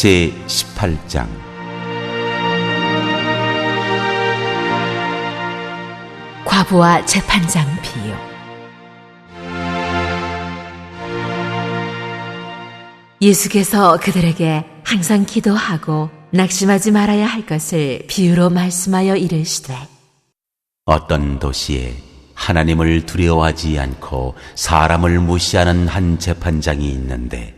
제 18장 과부와 재판장 비유. 예수께서 그들에게 항상 기도하고 낙심하지 말아야 할 것을 비유로 말씀하여 이르시되 어떤 도시에 하나님을 두려워하지 않고 사람을 무시하는 한 재판장이 있는데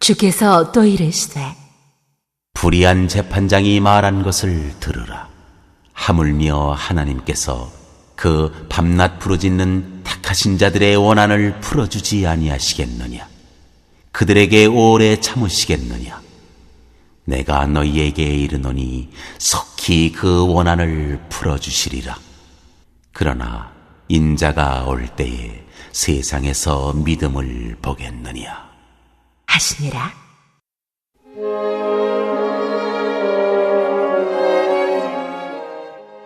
주께서 또 이르시되 불의한 재판장이 말한 것을 들으라. 하물며 하나님께서 그 밤낮 부르짖는 택하신 자들의 원한을 풀어주지 아니하시겠느냐? 그들에게 오래 참으시겠느냐? 내가 너희에게 이르노니 속히 그 원한을 풀어주시리라. 그러나 인자가 올 때에 세상에서 믿음을 보겠느냐? 하시니라.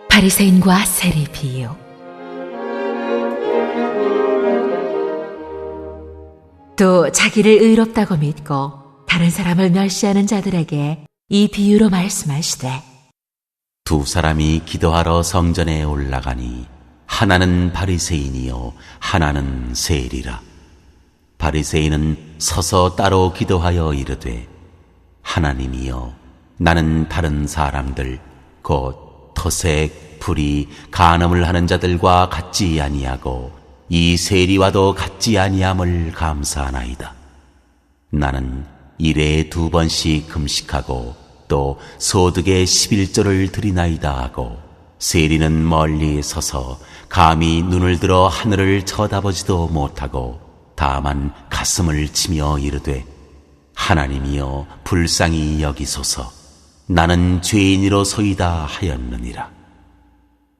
바리새인과 세리 비유. 또 자기를 의롭다고 믿고 다른 사람을 멸시하는 자들에게 이 비유로 말씀하시되 두 사람이 기도하러 성전에 올라가니 하나는 바리새인이요 하나는 세리라 바리새인은 서서 따로 기도하여 이르되 하나님이여 나는 다른 사람들 곧 토색 불이 간음을 하는 자들과 같지 아니하고 이 세리와도 같지 아니함을 감사하나이다. 나는 일에 두 번씩 금식하고 또 소득의 11조를 드리나이다 하고 세리는 멀리 서서 감히 눈을 들어 하늘을 쳐다보지도 못하고 다만 가슴을 치며 이르되 하나님이여 불쌍히 여기소서. 나는 죄인이로소이다 하였느니라.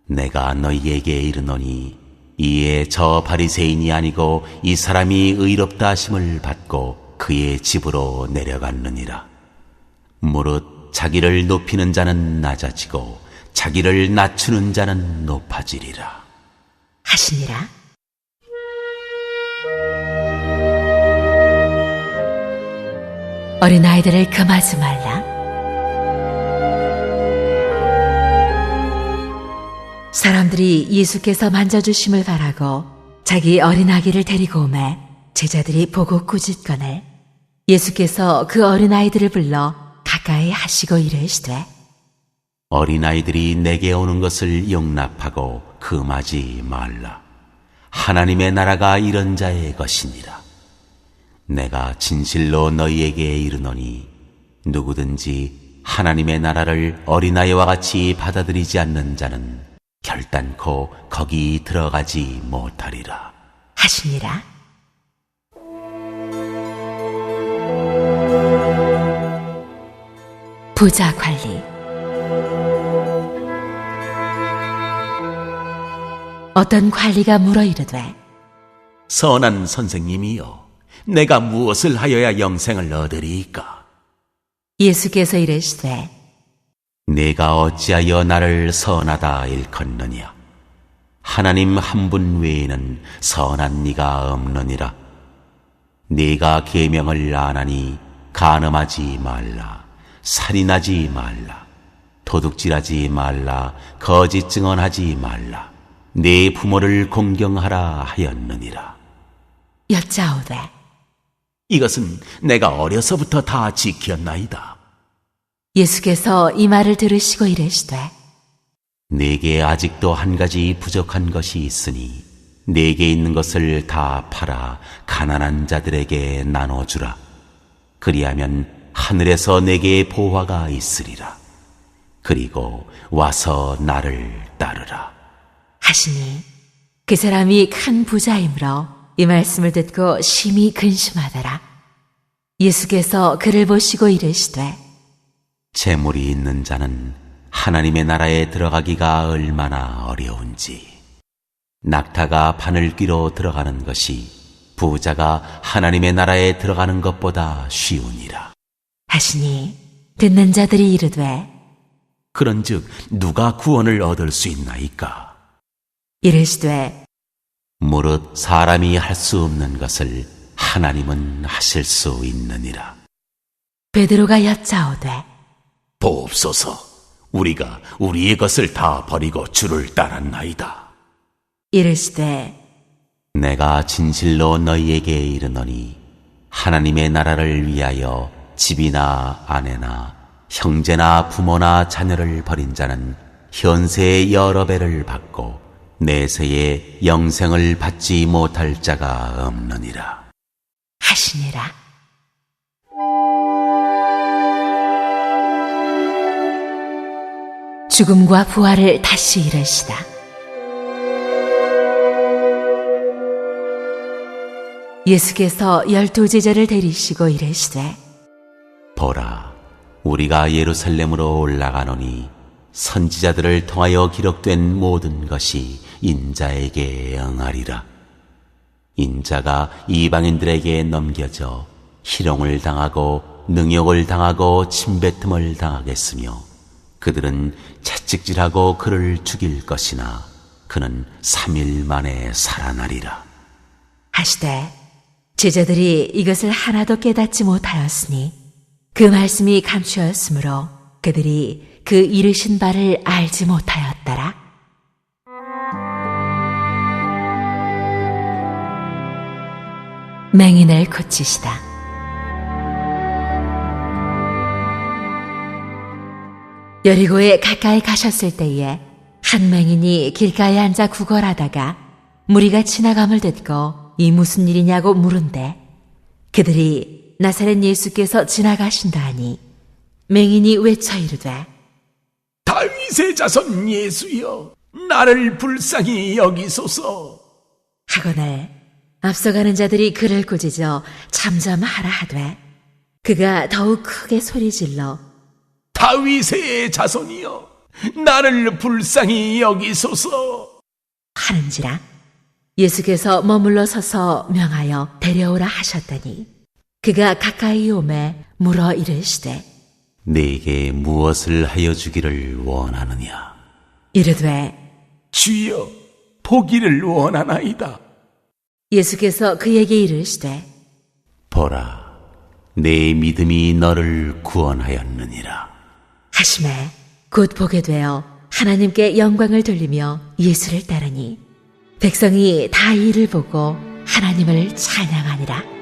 내가 너희에게 이르노니 이에 저 바리새인이 아니고 이 사람이 의롭다 하심을 받고 그의 집으로 내려갔느니라. 무릇 자기를 높이는 자는 낮아지고 자기를 낮추는 자는 높아지리라. 하시니라. 어린아이들을 금하지 말라. 사람들이 예수께서 만져주심을 바라고 자기 어린 아기를 데리고 오매 제자들이 보고 꾸짖거늘 예수께서 그 어린 아이들을 불러 가까이 하시고 이르시되 어린 아이들이 내게 오는 것을 용납하고 금하지 말라. 하나님의 나라가 이런 자의 것이니라. 내가 진실로 너희에게 이르노니 누구든지 하나님의 나라를 어린아이와 같이 받아들이지 않는 자는 결단코 거기 들어가지 못하리라. 하시니라. 부자 관리 어떤 관리가 물어 이르되 선한 선생님이여, 내가 무엇을 하여야 영생을 얻으리이까? 예수께서 이르시되 내가 어찌하여 나를 선하다 일컫느냐? 하나님 한 분 외에는 선한 네가 없느니라. 네가 계명을 안 하니 간음하지 말라, 살인하지 말라, 도둑질하지 말라, 거짓 증언하지 말라, 네 부모를 공경하라 하였느니라. 여짜오되 이것은 내가 어려서부터 다 지켰나이다. 예수께서 이 말을 들으시고 이르시되 내게 아직도 한 가지 부족한 것이 있으니 내게 있는 것을 다 팔아 가난한 자들에게 나눠주라. 그리하면 하늘에서 내게 보화가 있으리라. 그리고 와서 나를 따르라. 하시니 그 사람이 큰 부자이므로 이 말씀을 듣고 심히 근심하더라. 예수께서 그를 보시고 이르시되 재물이 있는 자는 하나님의 나라에 들어가기가 얼마나 어려운지. 낙타가 바늘 끼로 들어가는 것이 부자가 하나님의 나라에 들어가는 것보다 쉬우니라. 하시니 듣는 자들이 이르되 그런즉 누가 구원을 얻을 수 있나이까? 이르시되 무릇 사람이 할 수 없는 것을 하나님은 하실 수 있느니라. 베드로가 여짜오되 보옵소서. 우리가 우리의 것을 다 버리고 주를 따랐나이다. 이르시되 내가 진실로 너희에게 이르노니 하나님의 나라를 위하여 집이나 아내나 형제나 부모나 자녀를 버린 자는 현세의 여러 배를 받고 내세의 영생을 받지 못할 자가 없느니라. 하시니라. 죽음과 부활을 다시 이르시다. 예수께서 열두 제자를 데리시고 이르시되 보라, 우리가 예루살렘으로 올라가노니 선지자들을 통하여 기록된 모든 것이 인자에게 응하리라. 인자가 이방인들에게 넘겨져 희롱을 당하고 능욕을 당하고 침뱉음을 당하겠으며 그들은 채찍질하고 그를 죽일 것이나 그는 삼일 만에 살아나리라. 하시되 제자들이 이것을 하나도 깨닫지 못하였으니 그 말씀이 감추었으므로 그들이 그 이르신 바를 알지 못하였더라. 맹인을 고치시다. 여리고에 가까이 가셨을 때에 한 맹인이 길가에 앉아 구걸하다가 무리가 지나감을 듣고 이 무슨 일이냐고 물은데 그들이 나사렛 예수께서 지나가신다 하니 맹인이 외쳐 이르되 다윗의 자손 예수여 나를 불쌍히 여기소서 하거늘 앞서가는 자들이 그를 꾸짖어 잠잠하라 하되 그가 더욱 크게 소리질러 다윗의 자손이여 나를 불쌍히 여기소서. 하는지라? 예수께서 머물러 서서 명하여 데려오라 하셨더니 그가 가까이 오매 물어 이르시되 네게 무엇을 하여 주기를 원하느냐? 이르되 주여 보기를 원하나이다 예수께서 그에게 이르시되 보라, 내 믿음이 너를 구원하였느니라. 하심에 곧 보게 되어 하나님께 영광을 돌리며 예수를 따르니 백성이 다 이를 보고 하나님을 찬양하니라.